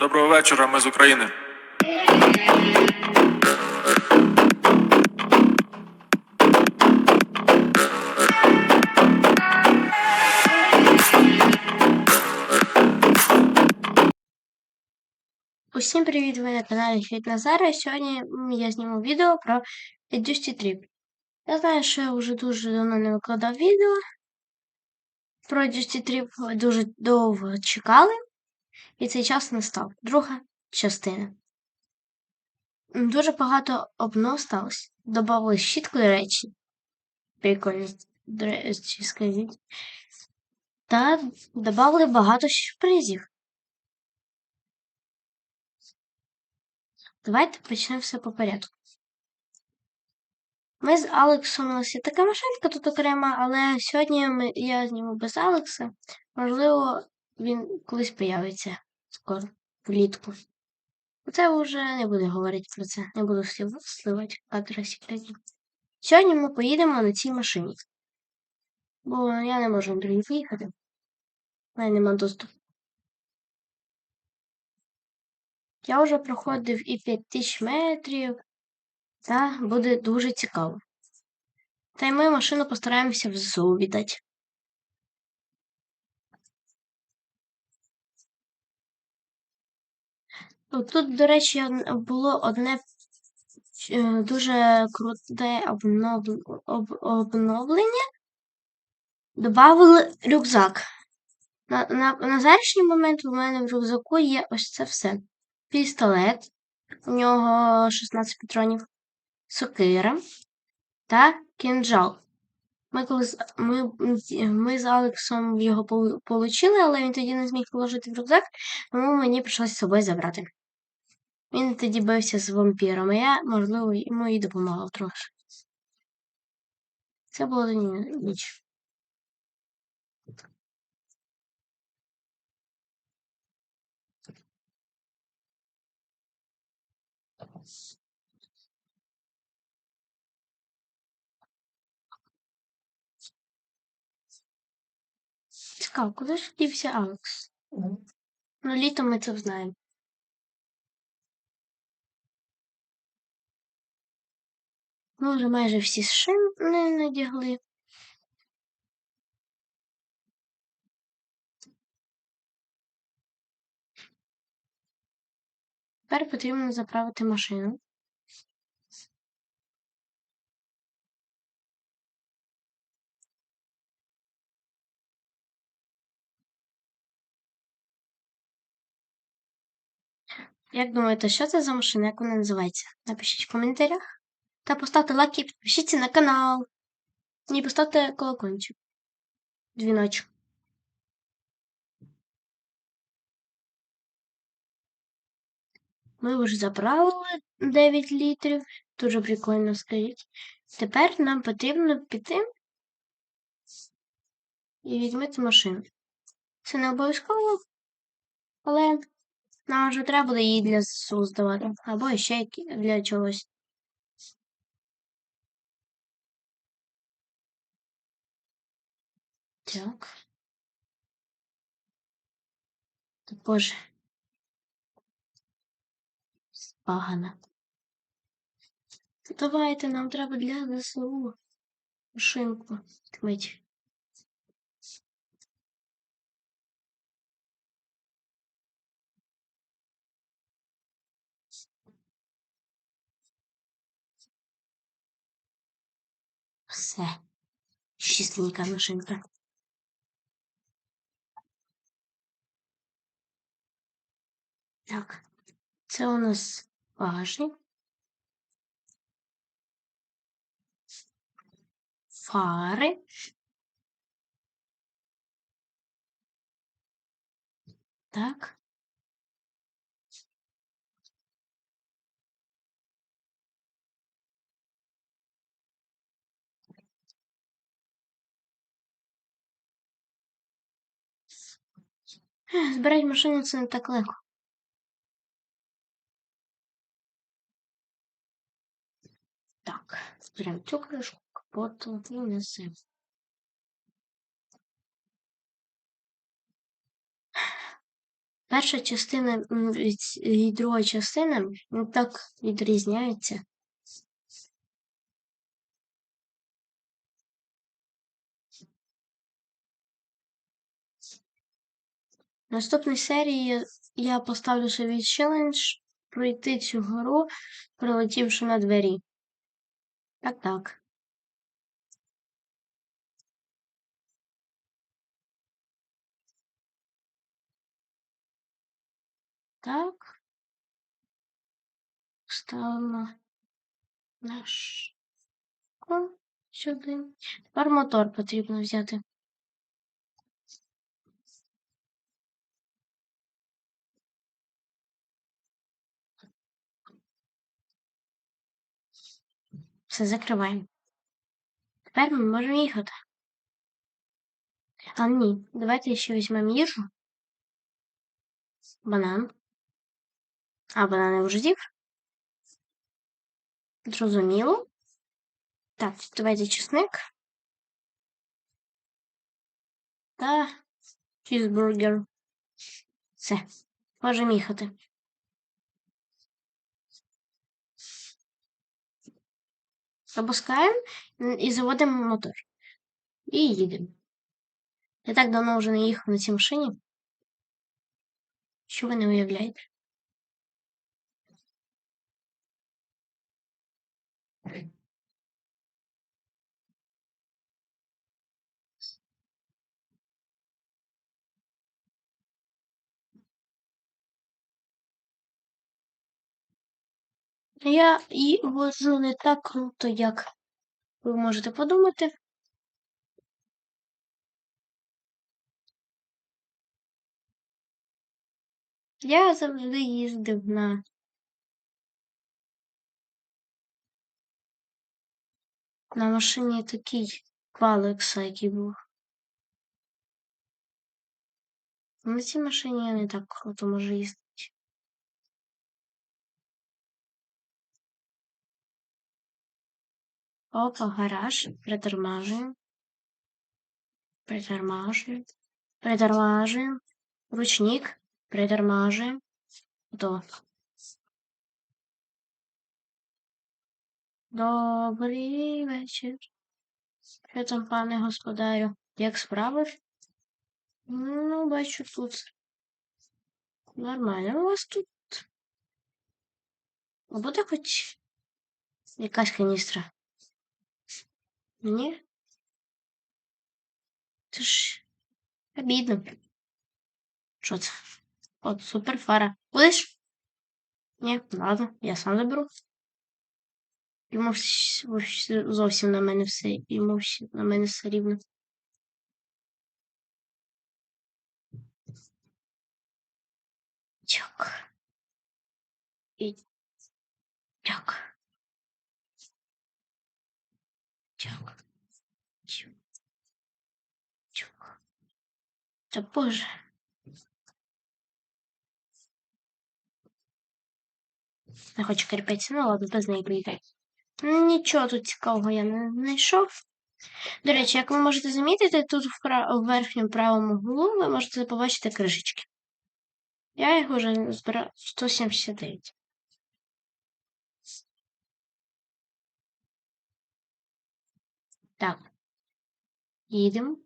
Доброго вечора, ми з України. Усім привіт! Ви на каналі Світ Назара. Сьогодні я зніму відео про Dusty Trip. Я знаю, що я вже дуже давно не викладав відео про Dusty Trip. Дуже довго чекали, і цей час настав. Друга частина. Дуже багато обнов сталося. Добавили щітку, до речі. Прикольно, речі, скажіть. Та додали багато сюрпризів. Давайте почнемо все по порядку. Ми з Алексом у нас є така машинка тут окрема, але сьогодні ми, я зніму без Алекса. Можливо, він колись появиться скоро, влітку. Це вже не буду говорити про це, не буду сливати кадри секретні. Сьогодні ми поїдемо на цій машині. Бо я не можу на другій поїхати. У мене нема доступу. Я вже проходив і 5000 метрів, та буде дуже цікаво. Та й ми машину постараємося в ЗСУ віддати. Тут, до речі, було одне е, дуже круте обнов- об- обновлення. Добавили рюкзак. На, на, на зараз момент у мене в рюкзаку є ось це все. Пістолет, у нього 16 патронів, сокира та кінжал. Ми, коли ми, ми з Алексом його полу- получили, але він тоді не зміг положити в рюкзак, тому мені прийшлося з собою забрати. Він тоді бився з вампіром, а я, можливо, йому і допомагав трохи. Це ні- ніч. Цікаво, куди ж дівся Алекс? Ну, літом ми це знаємо. Ми вже майже всі шини надягли. Тепер потрібно заправити машину. Як думаєте, що це за машина? Як вона називається? Напишіть в коментарях. Та поставте лайк і підпишіться на канал. І поставте колокольчик. Дзвіночок. Ми вже заправили 9 літрів. Дуже прикольно скажіть. Тепер нам потрібно піти і візьмити машину. Це не обов'язково, але нам вже треба буде її для ЗСУ здавати. Або ще для чогось. Так. Та Боже. Спагана. Давайте, нам треба для ЗСУ. Машинку. Тмить. Все. Чистенька машинка. Так. Це у нас багажник. Фари. Так. Збирати машину це не так легко. Зберемо цю кришку, капоту і несемо. перша частина від, другої частини ну, так відрізняється. В наступній серії я поставлю собі челендж пройти цю гору, прилетівши на двері. Так, так. Так. Ставимо наш сюди. Тепер мотор потрібно взяти. Все закриваємо. Тепер ми можемо їхати. А ні, давайте ще візьмемо їжу. Банан. А, банан я вже з'їв. Зрозуміло. Так, давайте чесник. Та чізбургер. Все, можемо їхати. Запускаємо і заводимо мотор. І їдемо. Я так давно вже не їхав на цій машині. Що ви не уявляєте? Я і вожу не так круто, як ви можете подумати. Я завжди їздив на на машині такий квалекса, який був. На цій машині я не так круто можу їздити. Опа, гараж. Притормажуємо. Притормажуємо. Притормажуємо. Ручник. Притормажуємо. Готово. Добрий вечір. Що там, пане господарю? Як справи? Ну, бачу тут. Нормально у вас тут. А буде хоч якась каністра? Ні? Це ж обідно. Що це? От, супер фара. Будеш? Ні, ладно, я сам заберу. Йому вс- вс- зовсім на мене все, йому на мене все рівно. Чок. І. Чок. Чок. Чок. Та боже. Не хочу терпеться, ну ладно, без неї. Ну, Нічого тут цікавого я не знайшов. До речі, як ви можете замітити, тут в, пра... в верхньому правому углу ви можете побачити кришечки. Я їх вже збирав 179. Так. Їдемо.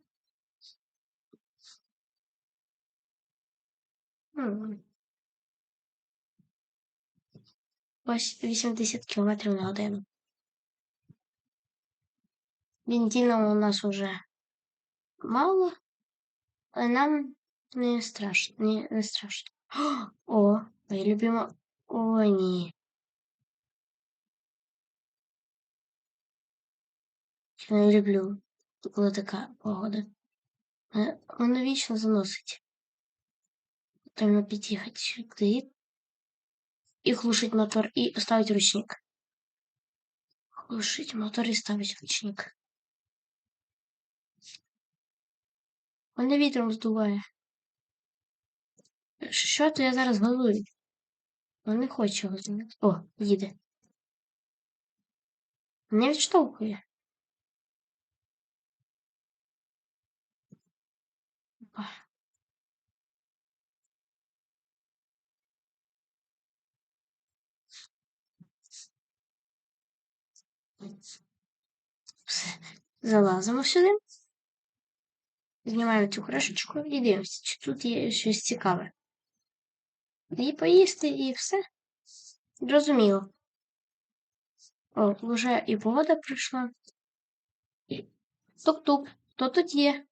Ось 80 км на годину. Бензина у нас уже мало, але нам не страшно. Не, не страшно. О, моя любима. О, ні. Не люблю, коли така погода. Воно вічно заносить. Треба під'їхати сюди. І глушить мотор, і ставить ручник. Глушить мотор і ставить ручник. Мене вітром здуває. Що то я зараз голую? Ну не зняти. О, їде. Не відштовхує. Залазимо сюди. Знімаємо цю кришечку і дивимося, чи тут є щось цікаве. І поїсти, і все. Зрозуміло. О, вже і погода прийшла. Тук-тук, хто тут є?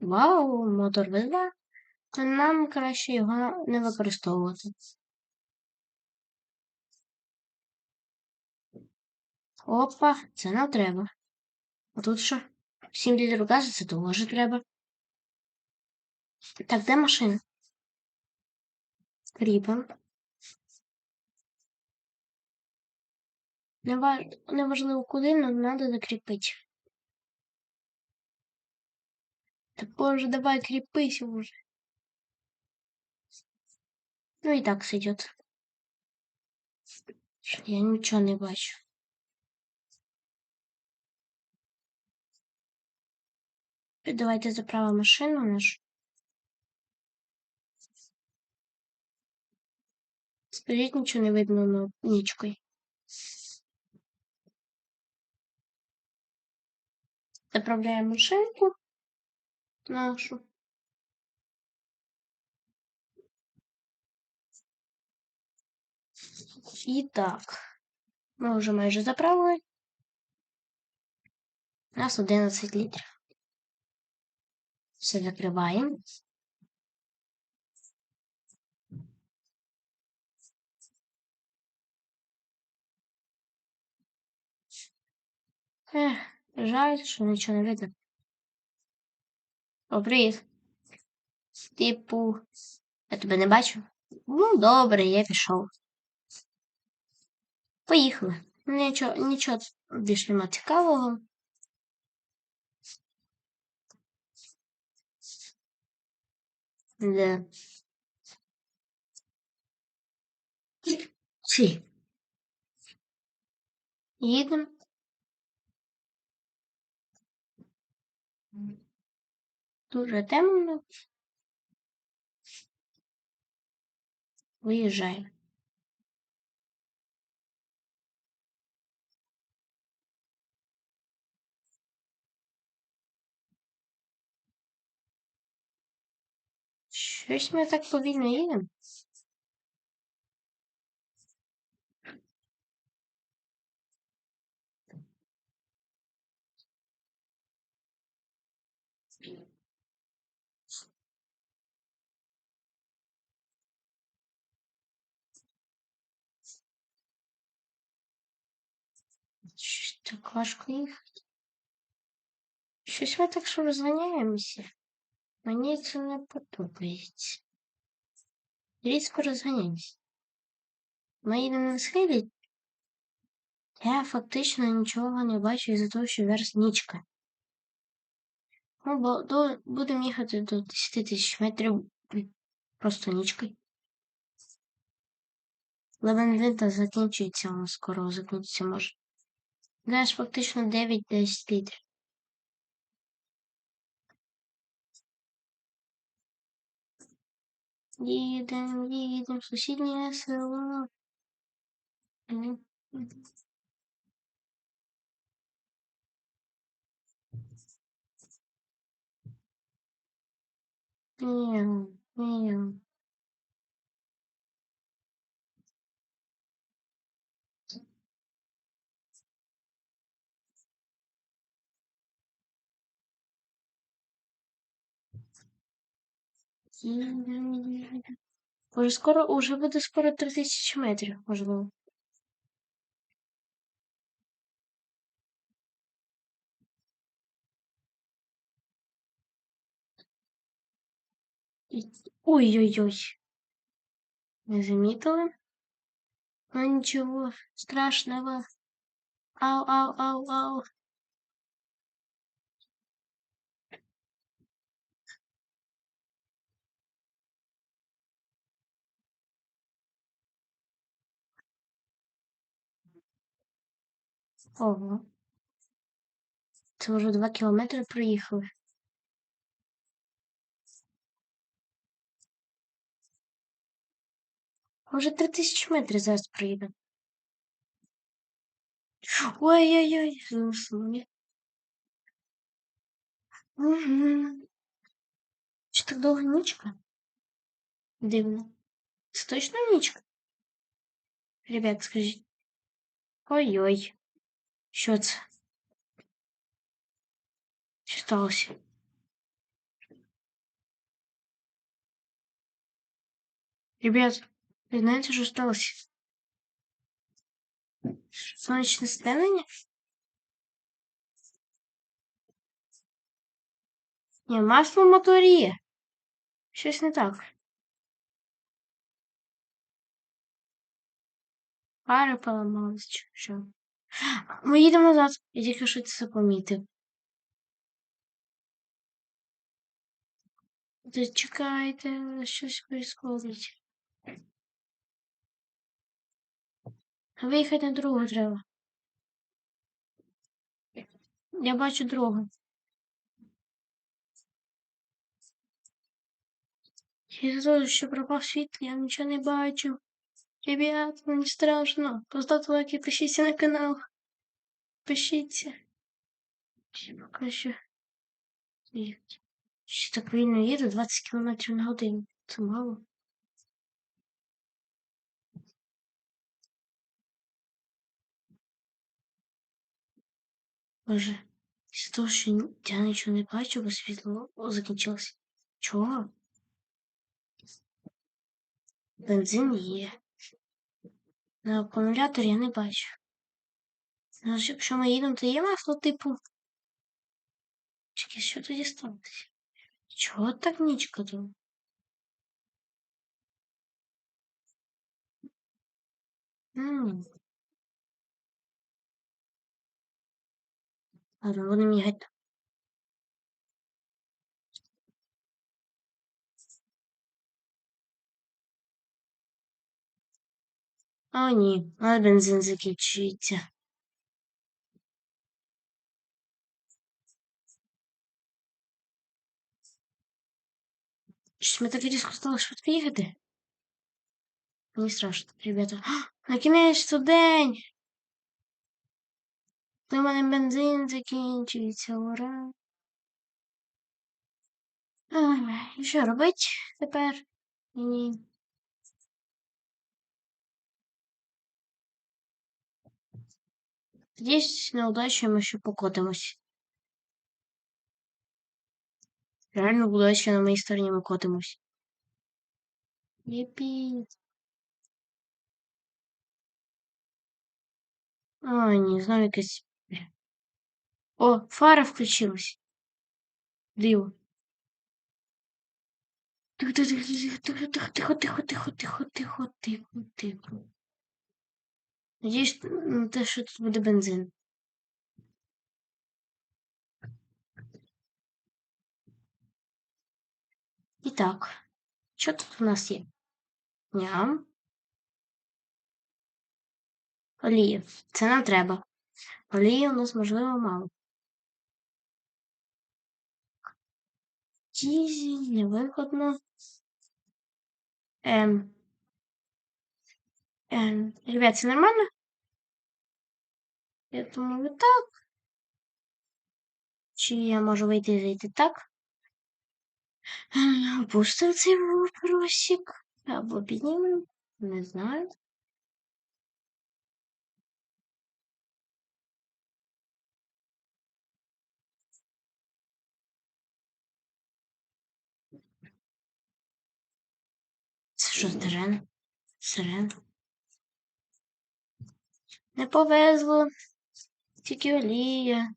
Вау, мотор везла. Нам краще його не використовувати. Опа, це нам треба. А тут що? 7 літрів газу це теж треба. Так, де машина? Кріпом. Неважливо куди, але треба закріпити. Так боже, давай крепись уже. Ну і так сойдет. Я нічого не бачу. Давайте заправимо машину нашу. Скажіть, нічого не видно на нічкою. Заправляємо машинку нашу. І так, ми вже майже заправили. У нас 11 літрів. Все закриваємо. Ех, жаль, що нічого не видно. О, привіт. Типу, я тебе не бачу. Ну, добре, я пішов. Поїхали. Нічого, нічого більш нема цікавого. Да. Си. Їдемо. Дуже темно. Виїжджаємо. Щось ми так повільно їдемо. Щось так важко їхати. Щось ми так що розганяємося. Мені це не подобається. Різко розганяємося. Ми їдемо на схилі. Я фактично нічого не бачу із-за того, що верс нічка. Ну, бо до, будемо їхати до 10 тисяч метрів просто нічкою. Левенвинта закінчується, воно скоро закінчиться може. Знаєш, фактично 9-10 літрів. Їдем, їдем в сусіднє село. Мяу, мяу. Уже скоро, уже буде скоро 3000 метрів, можливо. Ой-ой-ой. Не заметила? Ну ничего страшного. Ау, Ого. Це вже два кілометри проїхали. Може три тисячі метрів зараз проїдемо. Ой-ой-ой, заснули. Угу. Чи так довго нічка? Дивно. Це точно нічка? Ребят, скажіть. Ой-ой. Що це? Що сталося? Ребят, ви знаєте, що сталося? Сонячне стемнення? Ні, масло в моторі є. Щось не так. Пари поламались чи що. Ми їдемо назад. Я тільки що це помітив. Зачекайте, щось происходить. Виїхати на дорогу треба. Я бачу дорогу. Із-за того, що пропав світло, я нічого не бачу. Ребят, мені страшно. Поставте лайк і пишіться на канал. Пишіться. Ще поки що. Ще так вільно їду 20 км на годину. Це мало. Боже, з того, що я нічого не бачу, бо світло закінчилося. Чого? Бензин є. На акумулятор я не бачу. Ну, якщо ми їдемо, то є масло, типу. Чекай, що тоді сталося? Чого так нічка тут? Ладно, будемо їхати. О, ні, а бензин закінчується. Щось ми так різко стало швидко їхати. Мені страшно, ребята. На кінець день! У мене бензин закінчується, ура. І що робить тепер? Ні. Тоді неудачі ми ще покотимось. Реально удача на моїй стороні ми котимось. Єпі. А, ні, знову якась. О, фара включилась. Диво. Тихо, тихо, тихо, тихо, тихо, тихо, тихо, тихо, тихо, тихо, тихо. Надіюсь на те, що тут буде бензин. І так, що тут у нас є? Ням. Олія. Це нам треба. Олії у нас, можливо, мало. Тізі, невигодно. Ем. Ем. Ребят, це нормально? Я думаю, так. Чи я можу вийти і зайти так? Опустив цей вопросик. Або піднімемо. Не знаю. Це що сирена? Сирена. Не повезло. Тільки олія.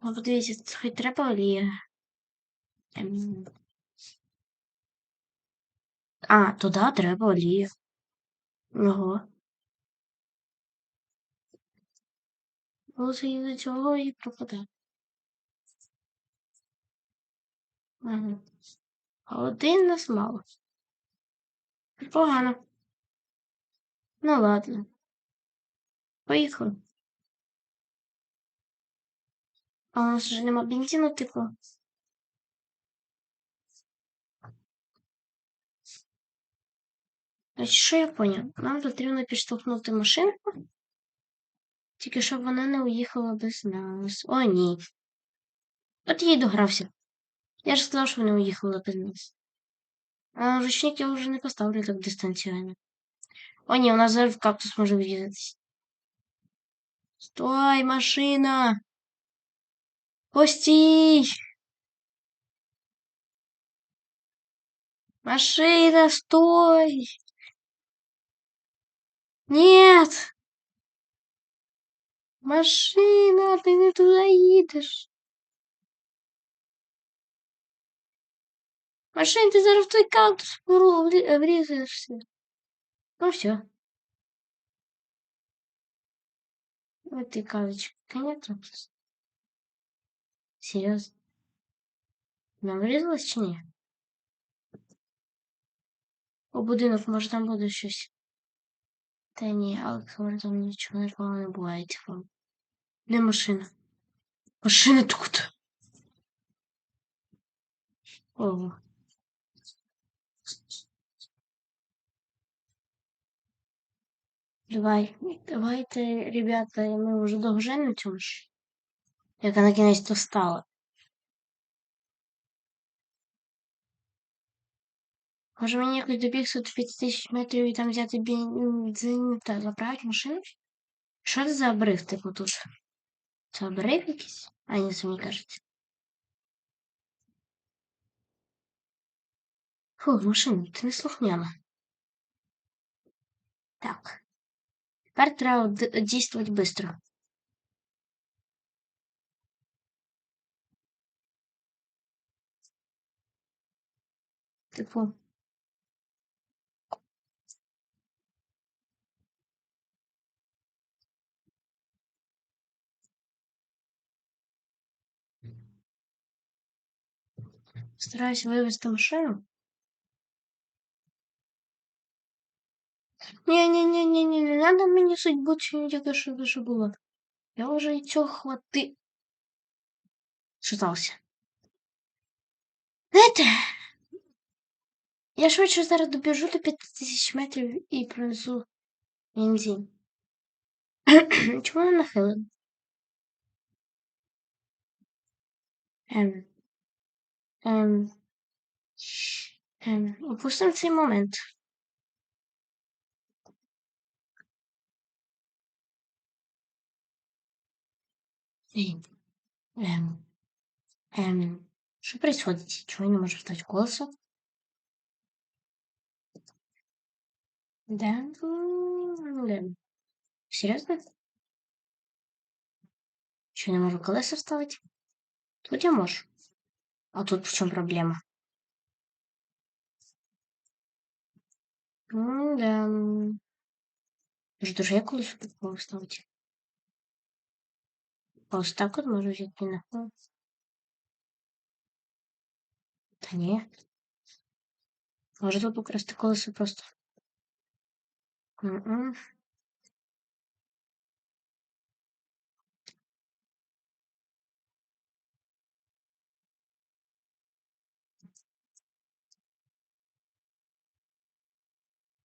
Ну, подивіться, хоч треба олія. Ем. А, туди треба олія. Ого. І до цього і пропаде. Ага. А один нас мало. Погано. Ну ладно. Поїхали. А у нас вже нема бензину, типу. Значить, що я поняв? Нам потрібно підштовхнути машинку Тільки щоб вона не уїхала без нас. О, ні. От я догрався. Я ж сказав, що вона уїхала без нас. А ручник я вже не поставлю так дистанціально. О, ні, у нас зараз в кактус може врізатись. Стой, машина! Постій! Машина, стой! Нет! Машина, ти не туди їдеш. Машина, ти зараз в той кактус пору врі- врізаєшся. Ну все. Вот ты, кавочка, конечно. Серьезно. Нам врізалась чи ні? У будинок, може там буде щось. Та ні, Алекс, може там нічого такого не буває, типу. Де машина? Машина тут. Ого. Давай, давайте, ребята, ми вже довженемо цю ж. Яка на кінець то стала. Може мені якось добігти до 5 тисяч метрів і там взяти бензин та заправити машину? Що це за обрив, типу, тут? Це обрив якийсь? А, ні, це мені кажеться. Фу, машина, ти не слухняна. Так. Тепер треба д- дійствувати швидко. Типу. Стараюсь вивезти машину. Ні-ні-ні-ні-ні, не надо мені судьбу цю тільки що дуже було. Я вже і цього хвати. Що сталося? Знаєте, я швидше зараз добіжу до 5000 метрів і принесу бензин. Чому не нахилено? Ем. Ем. Ем. Опустимо цей момент. Ем. Ем. Ем. Что происходит? Чего я не могу встать колесо? Да? Да. Серьезно? Что, не могу колеса вставить? Тут я можу. А тут в чем проблема? М, Да. Жду, що я колесо можу вставити. Ось так от можу взяти на ход. Та ні. Тут украсти колесо просто. М-м.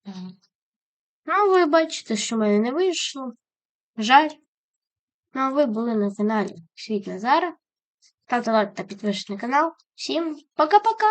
Мгм. Ну, ви бачите, що в мене не вийшло. Жаль. Ну, а ви були на каналі Світ Назара. Ставте лайк та підпишіть на канал. Всім пока-пока!